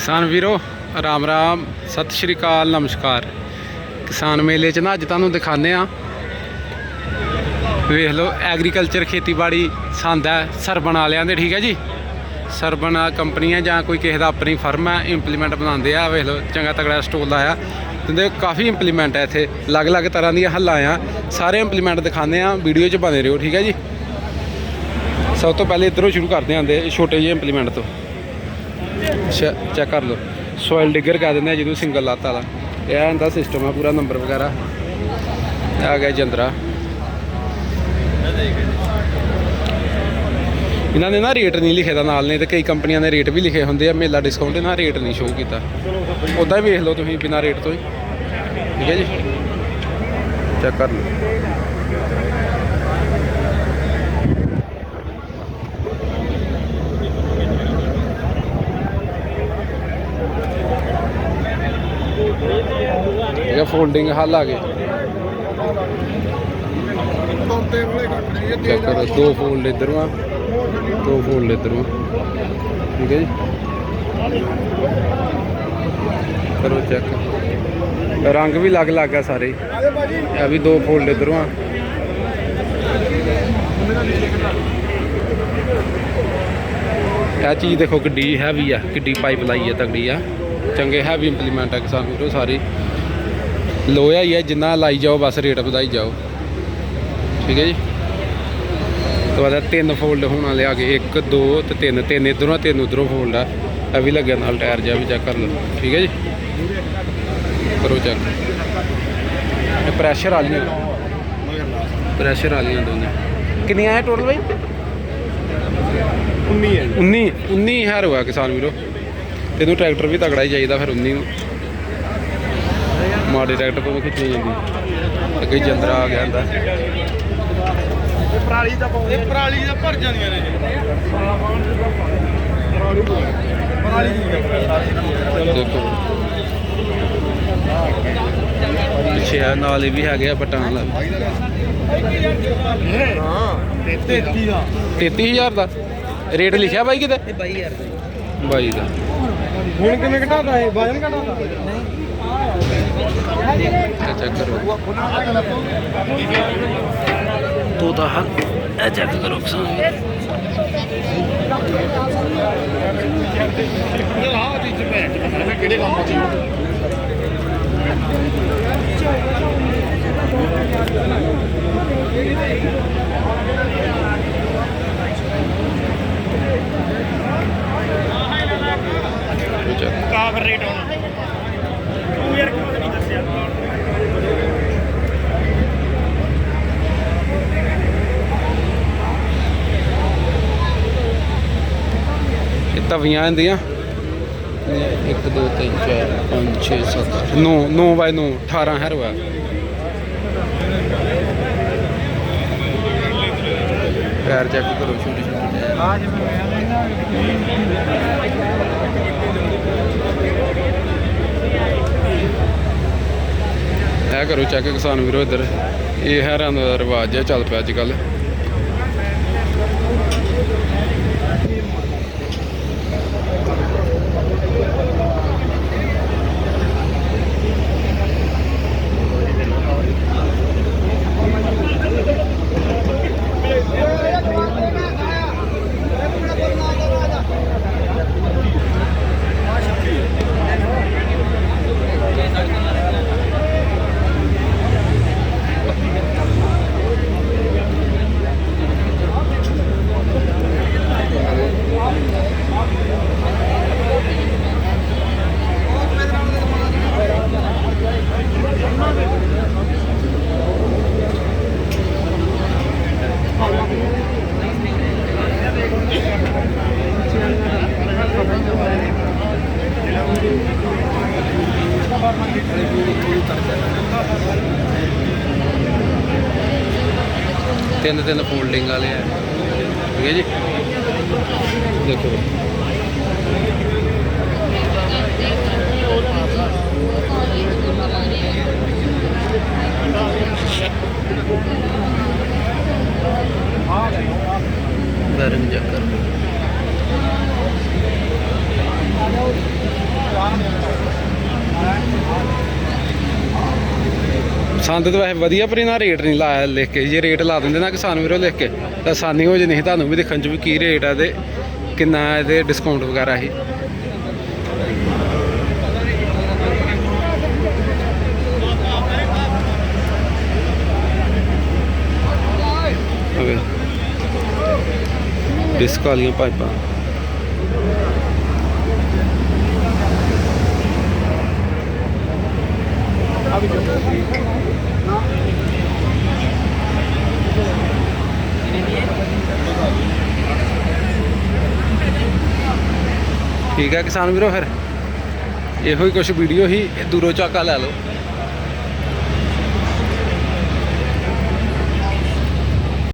ਕਿਸਾਨ ਵੀਰੋ, ਰਾਮ ਰਾਮ, ਸਤਿ ਸ਼੍ਰੀ ਅਕਾਲ, ਨਮਸਕਾਰ। ਕਿਸਾਨ ਮੇਲੇ 'ਚ ਨਾ ਅੱਜ ਤੁਹਾਨੂੰ ਦਿਖਾਉਂਦੇ ਆ ਵੇਖ ਲਓ, ਐਗਰੀਕਲਚਰ ਖੇਤੀਬਾੜੀ ਸੰਦ ਹੈ ਸਰਬਨ ਵਾਲਿਆਂ ਦੇ, ਠੀਕ ਹੈ ਜੀ? ਸਰਬਨ ਕੰਪਨੀ ਹੈ ਜਾਂ ਕੋਈ ਕਿਸੇ ਦਾ ਆਪਣੀ ਫਰਮ ਹੈ ਇੰਪਲੀਮੈਂਟ ਬਣਾਉਂਦੇ ਆ, ਵੇਖ ਲਓ, ਚੰਗਾ ਤਗੜਾ ਸਟੋਲ ਆਇਆ ਤੇ ਕਾਫੀ ਇੰਪਲੀਮੈਂਟ ਹੈ ਇੱਥੇ, ਅਲੱਗ-ਅਲੱਗ ਤਰ੍ਹਾਂ ਦੀਆਂ ਹੱਲਾਂ ਆ। ਸਾਰੇ ਇੰਪਲੀਮੈਂਟ ਦਿਖਾਉਂਦੇ ਆ ਵੀਡੀਓ 'ਚ ਬਣੇ ਰਹੋ, ਠੀਕ ਹੈ ਜੀ? ਸਭ ਤੋਂ ਪਹਿਲੇ ਇੱਧਰੋਂ ਸ਼ੁਰੂ ਕਰਦੇ ਆਂ ਦੇ ਛੋਟੇ ਜਿਹੇ ਇੰਪਲੀਮੈਂਟ ਤੋਂ। ਚੈੱਕ ਕਰ ਲਓ। ਸੋਇਲ ਡਿਗਰ ਕਹਿ ਦਿੰਦੇ ਆ ਜਿਹਨੂੰ ਸਿੰਗਲ ਲੱਤ ਵਾਲਾ। ਇਹ ਇਹਦਾ ਸਿਸਟਮ ਆ, ਪੂਰਾ ਨੰਬਰ ਵਗੈਰਾ। ਆ ਗਿਆ ਜੰਦਰਾ। ਇਹਨਾਂ ਨੇ ਨਾ ਰੇਟ ਨਹੀਂ ਲਿਖੇ ਦਾ ਨਾਲ ਨੇ ਤੇ ਕਈ ਕੰਪਨੀਆਂ ਨੇ ਰੇਟ ਵੀ ਲਿਖੇ ਹੁੰਦੇ ਆ। ਮੇਲਾ ਡਿਸਕਾਊਂਟ ਇਹਨਾਂ ਰੇਟ ਨਹੀਂ ਸ਼ੋਅ ਕੀਤਾ। ਉਦਾਂ ਹੀ ਵੇਖ ਲਓ ਤੁਸੀਂ ਬਿਨਾਂ ਰੇਟ ਤੋਂ ਹੀ। ਠੀਕ ਹੈ ਜੀ? ਚੈੱਕ ਕਰ ਲਓ। ਫੋਲਡਿੰਗ ਹੱਲ ਆ ਗਏ। ਚੈੱਕ ਕਰੋ, ਦੋ ਫੋਲਡ ਇਧਰੋਂ ਆ। ਦੋ ਫੋਲਡ ਇਧਰੋਂ ਠੀਕ ਹੈ ਜੀ। ਕਰੋ ਚੈੱਕ ਰੰਗ ਵੀ ਅਲੱਗ ਅਲੱਗ ਆ ਸਾਰੇ। ਇਹ ਵੀ ਦੋ ਫੋਲਡ ਇਧਰੋਂ ਆ। ਇਹ ਚੀਜ਼ ਦੇਖੋ ਕਿੱਡੀ ਹੈਵੀ ਆ, ਕਿੱਡੀ ਪਾਈਪ ਲਾਈ ਆ ਤਗੜੀ ਆ। ਚੰਗੇ ਹੈਵੀ ਇੰਪਲੀਮੈਂਟ ਆ ਕਿਸਾਨ ਵੀਰੋ ਸਾਰੇ। ਲੋਹਾ ਹੀ ਹੈ ਜਿੰਨਾ ਲਾਈ ਜਾਓ ਬਸ ਰੇਟ ਵਧਾਈ ਜਾਓ। ਠੀਕ ਹੈ ਜੀ? ਤੋਂ ਬਾਅਦ ਇਹ ਤਿੰਨ ਫੋਲਡ ਹੋਣ ਵਾਲੇ ਆ ਗਏ 1 2 ਤੇ 3 ਤਿੰਨ ਇਧਰੋਂ ਤਿੰਨ ਉਧਰੋਂ ਫੋਲਡ ਆ। ਇਹ ਵੀ ਲੱਗਿਆ ਨਾਲ ਟਾਇਰ ਜਿਹਾ ਵੀ ਚੈੱਕ ਕਰ ਲਓ। ਠੀਕ ਹੈ ਜੀ? ਕਰੋ ਚੈੱਕ ਇਹ ਪ੍ਰੈਸ਼ਰ ਵਾਲੀਆਂ। ਪ੍ਰੈਸ਼ਰ ਵਾਲੀਆਂ ਦੋਨੇ। ਕਿੰਨੀਆਂ ਹੈ ਟੋਟਲ ਬਾਈ? 19 ਹੈ 19 19000 ਹੋਇਆ ਕਿਸਾਨ ਵੀਰੋ। ਤੈਨੂੰ ਟਰੈਕਟਰ ਵੀ ਤਗੜਾ ਹੀ ਚਾਹੀਦਾ ਫਿਰ 19 ਨੂੰ। ਮਾੜੇ ਟਰੈਕਟਰ ਤੋਂ ਵੀ ਖਿੱਚੀ ਜਾਂਦੀ। ਅੱਗੇ ਜੰਦਰਾ ਆ ਗਿਆ ਹੁੰਦਾ। ਇਹ ਪਰਾਲੀ ਦਾ ਪਾਉਂਦੇ ਇਹ ਪਰਾਲੀ ਦਾ ਭਰ ਜਾਂਦੀਆਂ ਨੇ ਪਰਾਲੀ ਦੀ ਦੇਖੋ। ਪਿੱਛੇ ਆ ਨਾਲ ਇਹ ਵੀ ਹੈਗੇ ਆ ਬਟਾਂ ਵਾਲਾ ਹਾਂ 33 ਦਾ। 33000 ਦਾ ਰੇਟ ਲਿਖਿਆ ਬਾਈ ਕਿਤੇ? ਇਹ 22000 ਦਾ ਬਾਈ ਦਾ। ਹੁਣ ਕਿਵੇਂ ਘਟਾਦਾ ਇਹ? ਵਜਨ ਘਟਾਦਾ ਚੈੱਕ ਕਰੋ ਤੋ ਤਾਂ ਹਾਂ ਇਹ ਚੈੱਕ ਕਰੋ ਕਿਸਾਨ ਆਹ ਕਿਹੜੇ ਕੰਮ ਚ ਕਾ ਫਿਰ ਰੇਟ ਹੁਣ ਤੂੰ ਯਾਰ ਕਿਉਂ ਨਹੀਂ ਦੱਸਿਆ ਇਹ ਤਵੀਆਂ ਹੁੰਦੀਆਂ 1 2 3 4 5 6 7 9 9 ਬਾਈ 9 18 ਹੈ ਰੁਆ ਪੈਰ ਚੈੱਕ ਕਰੋ ਛੋਟੇ ਛੋਟੇ ਆ ਜਿਵੇਂ ਇਹ ਕਰੋ ਚੈੱਕ ਕਿਸਾਨ ਵੀਰੋ ਇੱਧਰ। ਇਹ ਹੈਰਾਂ ਦਾ ਰਿਵਾਜ ਜਿਹਾ ਚੱਲ ਪਿਆ ਅੱਜ ਕੱਲ ਤਿੰਨ ਤਿੰਨ ਫੋਲਡਿੰਗ ਵਾਲੇ ਆ। ਠੀਕ ਹੈ ਜੀ? ਦੇਖੋ। ਪਸੰਦ ਤਾਂ ਵੈਸੇ ਵਧੀਆ, ਪਰ ਇਹਨਾਂ ਰੇਟ ਨਹੀਂ ਲਾਇਆ ਲਿਖ ਕੇ। ਜੇ ਰੇਟ ਲਾ ਦਿੰਦੇ ਨਾ ਕਿਸਾਨ ਵੀਰੋ ਲਿਖ ਕੇ, ਤਾਂ ਆਸਾਨੀ ਹੋ ਜਣੀ ਤੁਹਾਨੂੰ ਵੀ ਦੇਖਣ ਚ ਵੀ ਕੀ ਰੇਟ ਆ ਤੇ ਕਿੰਨਾ ਇਹਦੇ ਡਿਸਕਾਊਂਟ ਵਗੈਰਾ ਸੀ। ਡਿਸਕ ਵਾਲੀਆਂ ਪਾਈਪਾਂ। ਠੀਕ ਹੈ ਕਿਸਾਨ ਵੀਰੋ ਫਿਰ। ਇਹੋ ਹੀ ਕੁਝ ਵੀਡੀਓ ਹੀ ਦੂਰੋਂ ਝਾਕਾ ਲੈ ਲਓ।